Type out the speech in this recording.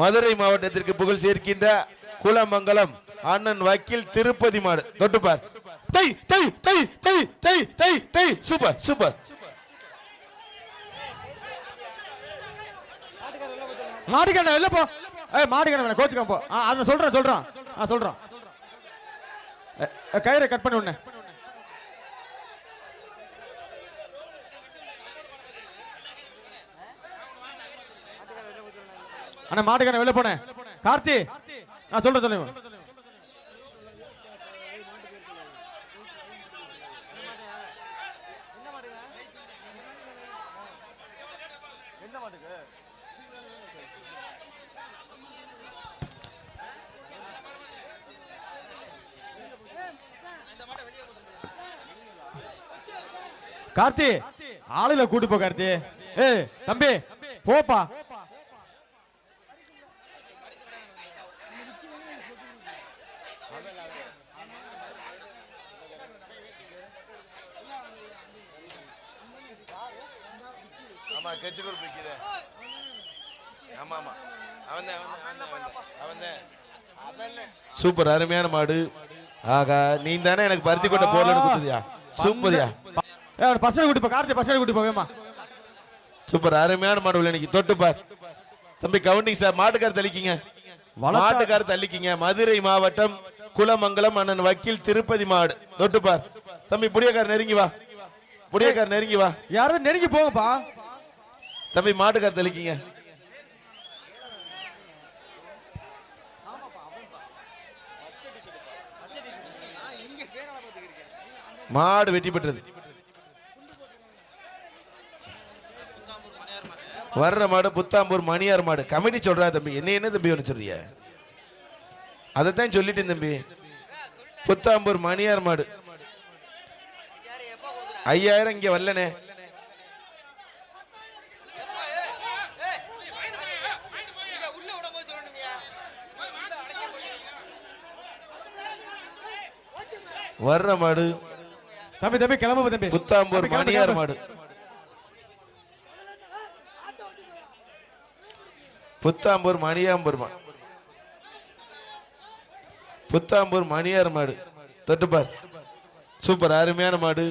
மதுரை மாவட்டத்திற்கு புகழ் சேர்க்கின்ற குலமங்கலம் அண்ணன் வக்கீல் திருப்பதி மாடு. தொட்டுப்பார் டை டை டை டை டை டை டை சூப்பர் சூப்பர். மாடுக்கண்ண இல்ல போ. ஏய் மாடுக்கண்ண கோச்சுக்கோ போ. ஆ அதை சொல்றேன் சொல்றான். ஆ சொல்றான். கயிறை கட் பண்ணி உடனே அண்ணா மாட்டுக்கான வெளில போனேன் கார்த்தி நான் சொல்றேன் சொல்லுங்க. கார்த்தி ஆளுல கூட்டு போ கார்த்தி. ஏ தம்பி போப்பா. ஆமா கட்சி குரூப் விக்குதே ஆமா ஆமா. அவன் அவன் அவன் சூப்பர் அருமையான மாடு. ஆகா நீ தானே எனக்கு பருத்தி கொண்ட கொடுத்ததியா? சூப்பர்யா. பசங்க கூட்டி போ கார்த்தி பசங்க கூட்டி போவேமா சூப்பர் அருமையான மாடு உள்ள இன்னைக்கு. தொட்டு பார். தம்பி கவுண்டிங் சார் மாட்டுக்கார் தள்ளிக்கிங்க. மாட்டுக்கார் தள்ளிக்கிங்க. மதுரை மாவட்டம் குலமங்கலம் அண்ணன் வக்கீல் திருப்பதி மாடு. தொட்டு பார். தம்பி புடியக்கார் நெருங்கி வா. புடியக்கார் நெருங்கி வா. யாராவது நெருங்கி போங்கப்பா. தம்பி மாட்டுக்கார் தெளிக்கிங்க. மாடு வெட்டி பெற்றது. வர்ற மாடு புத்தாம்பூர் மணியார் மாடு. கமிட்டி சொல்றா தம்பி என்ன என்ன தம்பி ஒன்று சொல்றிய? அதைத்தான் சொல்லிட்டேன் தம்பி. புத்தாம்பூர் மணியார் மாடு. ஐயாயிரம் இங்க வரலனே. வர்ற மாடு. தம்பி தம்பி கிளம்பு தம்பி. புத்தாம்பூர் மணியார் மாடு புத்தாம்பூர் மணியாம்பூர் மாடு புத்தாம்பூர் மணியார் மாடு. தொட்டுப்பார் சூப்பர் அருமையான மாடு.